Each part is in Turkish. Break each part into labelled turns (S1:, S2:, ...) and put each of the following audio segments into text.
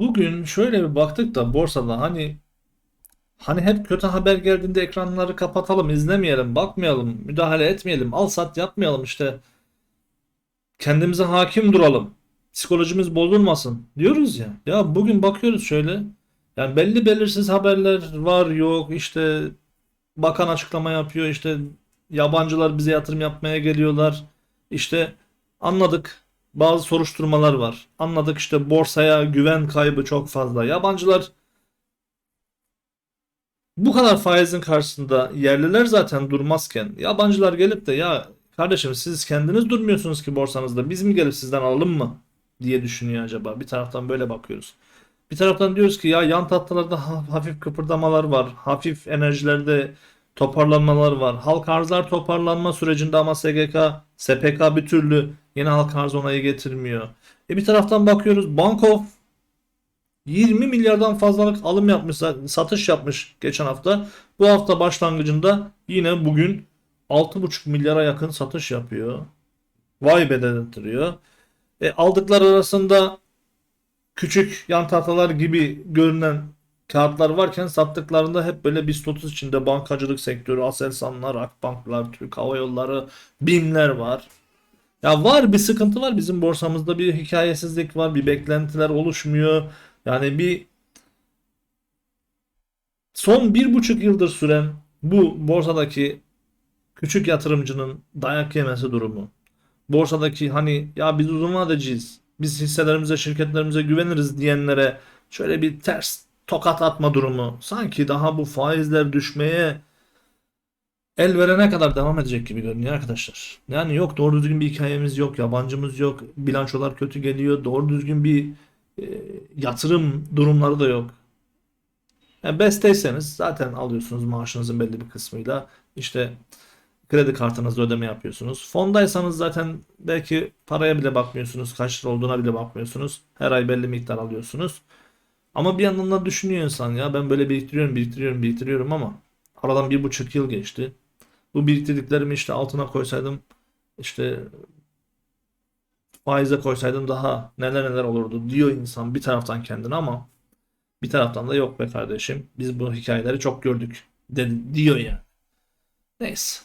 S1: Bugün şöyle bir baktık da borsada hani hani hep kötü haber geldiğinde ekranları kapatalım, izlemeyelim, bakmayalım, müdahale etmeyelim, al sat yapmayalım işte. Kendimize hakim duralım. Psikolojimiz bozulmasın diyoruz ya. Ya bugün bakıyoruz şöyle. Yani belli belirsiz haberler var yok işte bakan açıklama yapıyor işte yabancılar bize yatırım yapmaya geliyorlar. İşte anladık bazı soruşturmalar var. Anladık işte borsaya güven kaybı çok fazla. Yabancılar bu kadar faizin karşısında yerliler zaten durmazken yabancılar gelip de ya kardeşim siz kendiniz durmuyorsunuz ki borsanızda biz mi gelip sizden alalım mı diye düşünüyor acaba. Bir taraftan böyle bakıyoruz. Bir taraftan diyoruz ki ya yan tatlılarda ha- hafif kıpırdamalar var. Hafif enerjilerde toparlanmalar var. Halk arzlar toparlanma sürecinde ama SGK, SPK bir türlü yeni halk arz onayı getirmiyor. E bir taraftan bakıyoruz Banko 20 milyardan fazlalık alım yapmış, satış yapmış geçen hafta. Bu hafta başlangıcında yine bugün 6,5 milyara yakın satış yapıyor. Vay be dedirtiyor. E, aldıkları arasında küçük yan tahtalar gibi görünen kağıtlar varken sattıklarında hep böyle BIST 30 içinde bankacılık sektörü, Aselsanlar, Akbanklar, Türk Hava Yolları, BİM'ler var. Ya var bir sıkıntı var bizim borsamızda bir hikayesizlik var, bir beklentiler oluşmuyor. Yani bir son bir buçuk yıldır süren bu borsadaki küçük yatırımcının dayak yemesi durumu. Borsadaki hani ya biz uzun vadeciyiz. Biz hisselerimize, şirketlerimize güveniriz diyenlere şöyle bir ters tokat atma durumu. Sanki daha bu faizler düşmeye el verene kadar devam edecek gibi görünüyor arkadaşlar. Yani yok doğru düzgün bir hikayemiz yok, yabancımız yok, bilançolar kötü geliyor, doğru düzgün bir e, yatırım durumları da yok. Yani besteyseniz zaten alıyorsunuz maaşınızın belli bir kısmıyla. İşte kredi kartınızla ödeme yapıyorsunuz. Fondaysanız zaten belki paraya bile bakmıyorsunuz. Kaç lira olduğuna bile bakmıyorsunuz. Her ay belli miktar alıyorsunuz. Ama bir yandan da düşünüyor insan ya ben böyle biriktiriyorum, biriktiriyorum, biriktiriyorum ama aradan bir buçuk yıl geçti. Bu biriktirdiklerimi işte altına koysaydım işte faize koysaydım daha neler neler olurdu diyor insan bir taraftan kendine ama bir taraftan da yok be kardeşim. Biz bu hikayeleri çok gördük dedi, diyor ya. Neyse.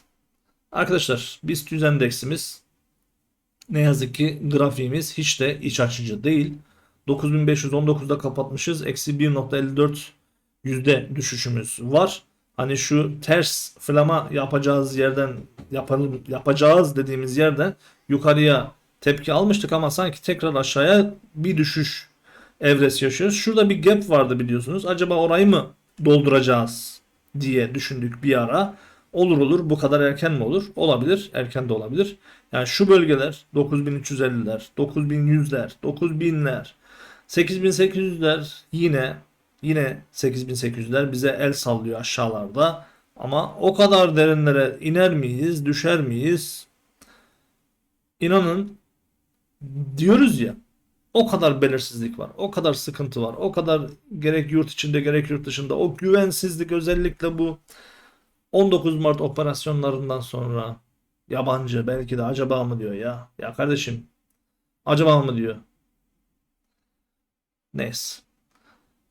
S1: Arkadaşlar BIST 100 endeksimiz ne yazık ki grafiğimiz hiç de iç açıcı değil. 9519'da kapatmışız. Eksi 1.54 yüzde düşüşümüz var. Hani şu ters flama yapacağız yerden yapalım yapacağız dediğimiz yerden yukarıya tepki almıştık ama sanki tekrar aşağıya bir düşüş evresi yaşıyoruz. Şurada bir gap vardı biliyorsunuz. Acaba orayı mı dolduracağız diye düşündük bir ara. Olur olur bu kadar erken mi olur? Olabilir. Erken de olabilir. Yani şu bölgeler 9350'ler, 9100'ler, 9000'ler, 8800'ler yine yine 8800'ler bize el sallıyor aşağılarda. Ama o kadar derinlere iner miyiz, düşer miyiz? İnanın diyoruz ya o kadar belirsizlik var. O kadar sıkıntı var. O kadar gerek yurt içinde gerek yurt dışında o güvensizlik özellikle bu 19 Mart operasyonlarından sonra yabancı belki de acaba mı diyor ya. Ya kardeşim acaba mı diyor. Neyse.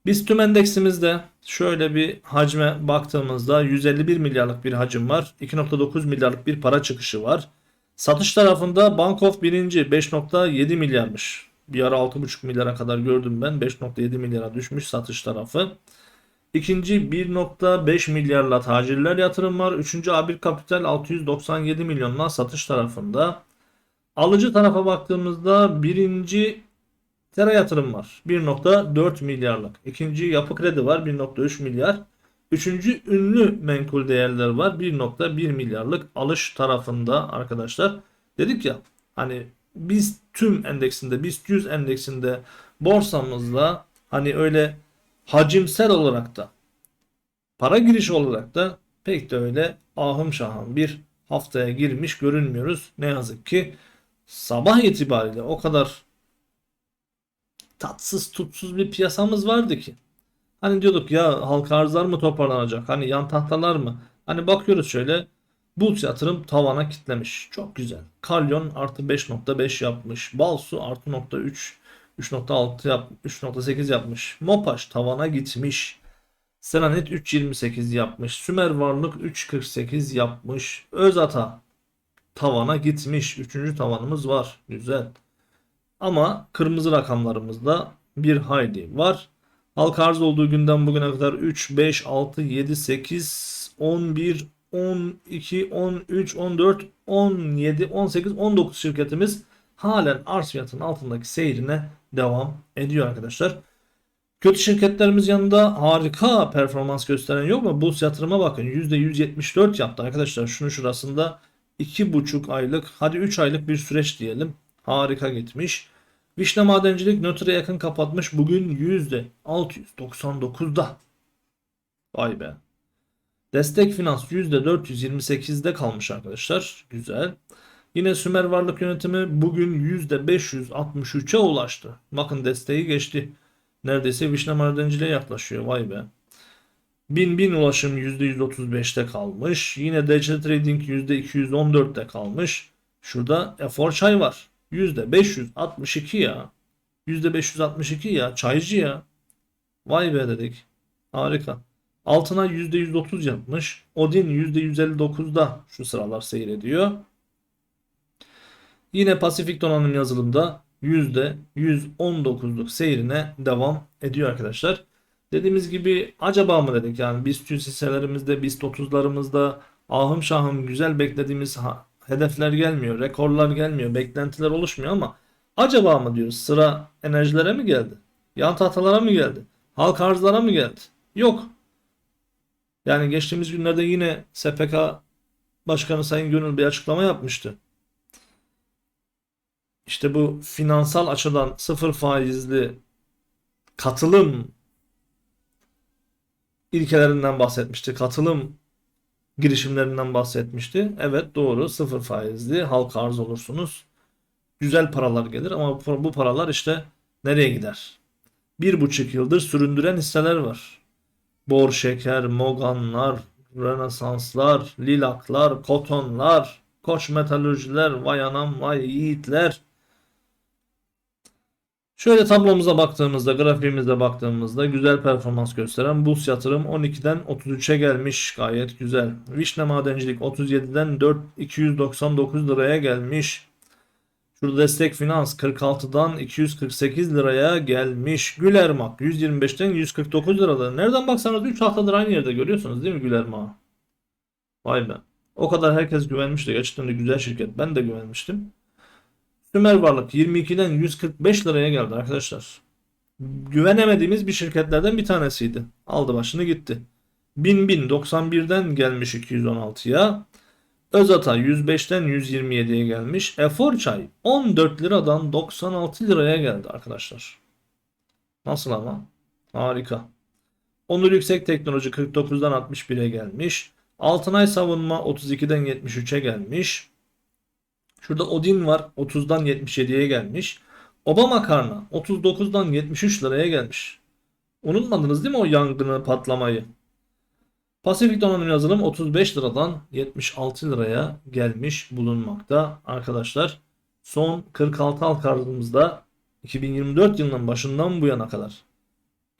S1: Biz tüm endeksimizde şöyle bir hacme baktığımızda 151 milyarlık bir hacim var. 2.9 milyarlık bir para çıkışı var. Satış tarafında Bank of birinci 5.7 milyarmış. Bir ara 6.5 milyara kadar gördüm ben. 5.7 milyara düşmüş satış tarafı. İkinci 1.5 milyarla tacirler yatırım var. Üçüncü A1 Kapital 697 milyonla satış tarafında. Alıcı tarafa baktığımızda birinci Tera yatırım var. 1.4 milyarlık. İkinci yapı kredi var 1.3 milyar. Üçüncü ünlü menkul değerler var 1.1 milyarlık alış tarafında arkadaşlar. Dedik ya hani biz tüm endeksinde biz 100 endeksinde borsamızda hani öyle hacimsel olarak da para girişi olarak da pek de öyle ahım şahım bir haftaya girmiş görünmüyoruz. Ne yazık ki sabah itibariyle o kadar tatsız tutsuz bir piyasamız vardı ki. Hani diyorduk ya halka arzlar mı toparlanacak? Hani yan tahtalar mı? Hani bakıyoruz şöyle Bulut yatırım tavana kitlemiş. Çok güzel. Kalyon artı 5.5 yapmış. Balsu artı 0.3. 3.6 yap 3.8 yapmış. Mopaş tavana gitmiş. Selanet 3.28 yapmış. Sümer Varlık 3.48 yapmış. Özata tavana gitmiş. Üçüncü tavanımız var. Güzel. Ama kırmızı rakamlarımızda bir hayli var. Halka arz olduğu günden bugüne kadar 3, 5, 6, 7, 8, 11, 12, 13, 14, 17, 18, 19 şirketimiz halen arz fiyatının altındaki seyrine devam ediyor arkadaşlar. Kötü şirketlerimiz yanında harika performans gösteren yok mu? Buz yatırıma bakın %174 yaptı arkadaşlar. Şunun şurasında 2,5 aylık hadi 3 aylık bir süreç diyelim. Harika gitmiş. Vişne Madencilik nötre yakın kapatmış. Bugün %699'da. Vay be. Destek Finans %428'de kalmış arkadaşlar. Güzel. Yine Sümer Varlık Yönetimi bugün %563'e ulaştı. Bakın desteği geçti. Neredeyse Vişne Madenciliğe yaklaşıyor. Vay be. Bin bin ulaşım %135'te kalmış. Yine DC Trading %214'te kalmış. Şurada Efor Çay var. %562 ya. %562 ya. Çaycı ya. Vay be dedik. Harika. Altına %130 yapmış. Odin %159'da şu sıralar seyrediyor. Yine Pasifik Donanım yazılımda %119'luk seyrine devam ediyor arkadaşlar. Dediğimiz gibi acaba mı dedik yani BIST 100 hisselerimizde BIST 30'larımızda ahım şahım güzel beklediğimiz hedefler gelmiyor, rekorlar gelmiyor, beklentiler oluşmuyor ama acaba mı diyoruz sıra enerjilere mi geldi? Yan tahtalara mı geldi? Halk arzlara mı geldi? Yok. Yani geçtiğimiz günlerde yine SPK Başkanı Sayın Gönül bir açıklama yapmıştı. İşte bu finansal açıdan sıfır faizli katılım ilkelerinden bahsetmişti. Katılım girişimlerinden bahsetmişti. Evet doğru sıfır faizli halka arz olursunuz. Güzel paralar gelir ama bu paralar işte nereye gider? Bir buçuk yıldır süründüren hisseler var. Bor Şeker, Moganlar, Rönesanslar, Lilaklar, Kotonlar, Koç Metalürjiler, Vay Anam, Vay Yiğitler. Şöyle tablomuza baktığımızda, grafiğimize baktığımızda güzel performans gösteren Bus yatırım 12'den 33'e gelmiş. Gayet güzel. Vişne Madencilik 37'den 4 299 liraya gelmiş. Şurada destek finans 46'dan 248 liraya gelmiş. Gülermak 125'ten 149 lirada. Nereden baksanız 3 haftadır aynı yerde görüyorsunuz değil mi Gülermak'ı? Vay be. O kadar herkes güvenmişti. Gerçekten de güzel şirket. Ben de güvenmiştim. Sümer Varlık 22'den 145 liraya geldi arkadaşlar. Güvenemediğimiz bir şirketlerden bir tanesiydi. Aldı başını gitti. 1000 bin 91'den gelmiş 216'ya. Özata 105'ten 127'ye gelmiş. Efor çay 14 liradan 96 liraya geldi arkadaşlar. Nasıl ama? Harika. Onur Yüksek Teknoloji 49'dan 61'e gelmiş. Altınay Savunma 32'den 73'e gelmiş. Şurada Odin var 30'dan 77'ye gelmiş. Obama Makarna 39'dan 73 liraya gelmiş. Unutmadınız değil mi o yangını patlamayı? Pasifik Donanım Yazılım 35 liradan 76 liraya gelmiş bulunmakta arkadaşlar. Son 46 halka arzımızda 2024 yılının başından bu yana kadar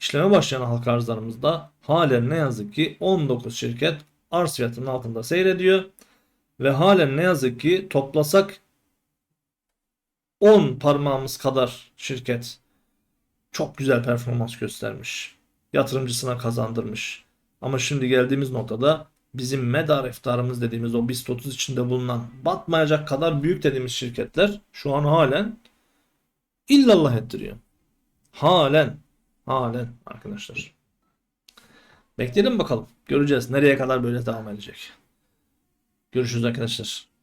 S1: işleme başlayan halka arzlarımızda halen ne yazık ki 19 şirket arz fiyatının altında seyrediyor. Ve halen ne yazık ki toplasak 10 parmağımız kadar şirket çok güzel performans göstermiş. Yatırımcısına kazandırmış. Ama şimdi geldiğimiz noktada bizim medar iftarımız dediğimiz o BIST 30 içinde bulunan batmayacak kadar büyük dediğimiz şirketler şu an halen illallah ettiriyor. Halen. Halen arkadaşlar. Bekleyelim bakalım. Göreceğiz nereye kadar böyle devam edecek. Görüşürüz arkadaşlar.